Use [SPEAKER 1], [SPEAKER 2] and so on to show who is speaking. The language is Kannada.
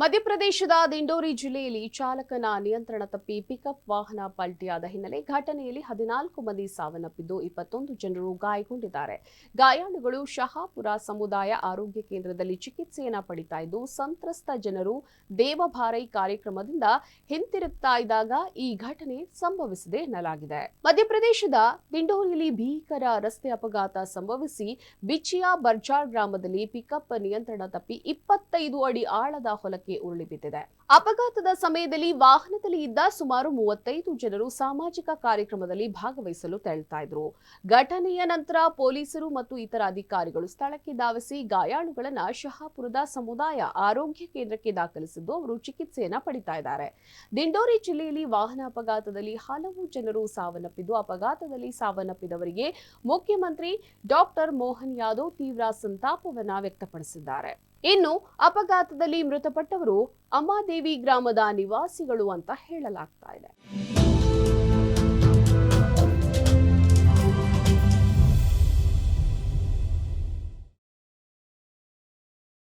[SPEAKER 1] ಮಧ್ಯಪ್ರದೇಶದ ದಿಂಡೋರಿ ಜಿಲ್ಲೆಯಲ್ಲಿ ಚಾಲಕನ ನಿಯಂತ್ರಣ ತಪ್ಪಿ ಪಿಕಪ್ ವಾಹನ ಪಲ್ಟಿಯಾದ ಹಿನ್ನೆಲೆ ಘಟನೆಯಲ್ಲಿ ಹದಿನಾಲ್ಕು ಮಂದಿ ಸಾವನ್ನಪ್ಪಿದ್ದು ಇಪ್ಪತ್ತೊಂದು ಜನರು ಗಾಯಗೊಂಡಿದ್ದಾರೆ. ಗಾಯಾಳುಗಳು ಶಹಾಪುರ ಸಮುದಾಯ ಆರೋಗ್ಯ ಕೇಂದ್ರದಲ್ಲಿ ಚಿಕಿತ್ಸೆಯನ್ನ ಪಡಿತಾ ಇದ್ದು, ಸಂತ್ರಸ್ತ ಜನರು ದೇವಭಾರೈ ಕಾರ್ಯಕ್ರಮದಿಂದ ಹಿಂತಿರುಗ್ತಾ ಇದ್ದಾಗ ಈ ಘಟನೆ ಸಂಭವಿಸಿದೆ ಎನ್ನಲಾಗಿದೆ. ಮಧ್ಯಪ್ರದೇಶದ ದಿಂಡೋರಿಯಲ್ಲಿ ಭೀಕರ ರಸ್ತೆ ಅಪಘಾತ ಸಂಭವಿಸಿ ಬಿಚಿಯಾ ಬರ್ಜಾರ್ ಗ್ರಾಮದಲ್ಲಿ ಪಿಕಪ್ ನಿಯಂತ್ರಣ ತಪ್ಪಿ ಇಪ್ಪತ್ತೈದು ಅಡಿ ಆಳದ ಹೊಲಕ್ಕೆ ಉರುಳಿ ಬಿದ್ದಿದೆ. ಅಪಘಾತದ ಸಮಯದಲ್ಲಿ ವಾಹನದಲ್ಲಿ ಇದ್ದ ಸುಮಾರು ಮೂವತ್ತೈದು ಜನರು ಸಾಮಾಜಿಕ ಕಾರ್ಯಕ್ರಮದಲ್ಲಿ ಭಾಗವಹಿಸಲು ತೆರಳುತ್ತಾ ಇದ್ರು. ಘಟನೆಯ ನಂತರ ಪೊಲೀಸರು ಮತ್ತು ಇತರ ಅಧಿಕಾರಿಗಳು ಸ್ಥಳಕ್ಕೆ ಧಾವಿಸಿ ಗಾಯಾಳುಗಳನ್ನ ಶಹಾಪುರದ ಸಮುದಾಯ ಆರೋಗ್ಯ ಕೇಂದ್ರಕ್ಕೆ ದಾಖಲಿಸಿದ್ದು ಅವರು ಚಿಕಿತ್ಸೆಯನ್ನ ಪಡಿತಾ ಇದ್ದಾರೆ. ದಿಂಡೋರಿ ಜಿಲ್ಲೆಯಲ್ಲಿ ವಾಹನ ಅಪಘಾತದಲ್ಲಿ ಹಲವು ಜನರು ಸಾವನ್ನಪ್ಪಿದ್ದು, ಅಪಘಾತದಲ್ಲಿ ಸಾವನ್ನಪ್ಪಿದವರಿಗೆ ಮುಖ್ಯಮಂತ್ರಿ ಡಾಕ್ಟರ್ ಮೋಹನ್ ಯಾದವ್ ತೀವ್ರ ಸಂತಾಪವನ್ನ ವ್ಯಕ್ತಪಡಿಸಿದ್ದಾರೆ. ಇನ್ನು ಅಪಘಾತದಲ್ಲಿ ಮೃತಪಟ್ಟವರು ಅಮ್ಮಾದೇವಿ ಗ್ರಾಮದ ನಿವಾಸಿಗಳು ಅಂತ ಹೇಳಲಾಗ್ತಾ ಇದೆ.